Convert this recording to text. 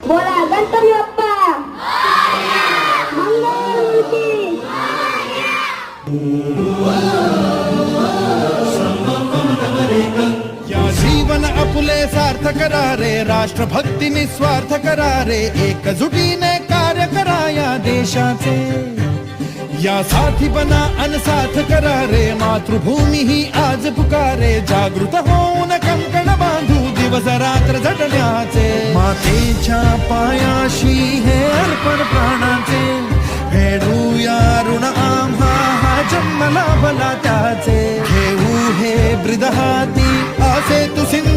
बोला गणपती बाप्पा या जीवन आपुले सार्थ करा रे राष्ट्रभक्ती निस्वार्थ करा रे एकजुटीने कार्य करा या देशाचे। या साथी बना अनसाथ करा रे मातृभूमी ही आज पुकारे, जागृत होऊन झटण्याचे. मातेच्या पायाशी हे अर्पण प्राणाचे. फेडूया ऋण आम्हा, हा जन्मला भला त्याचे. घेऊ हे ब्रिद असे तू हिंद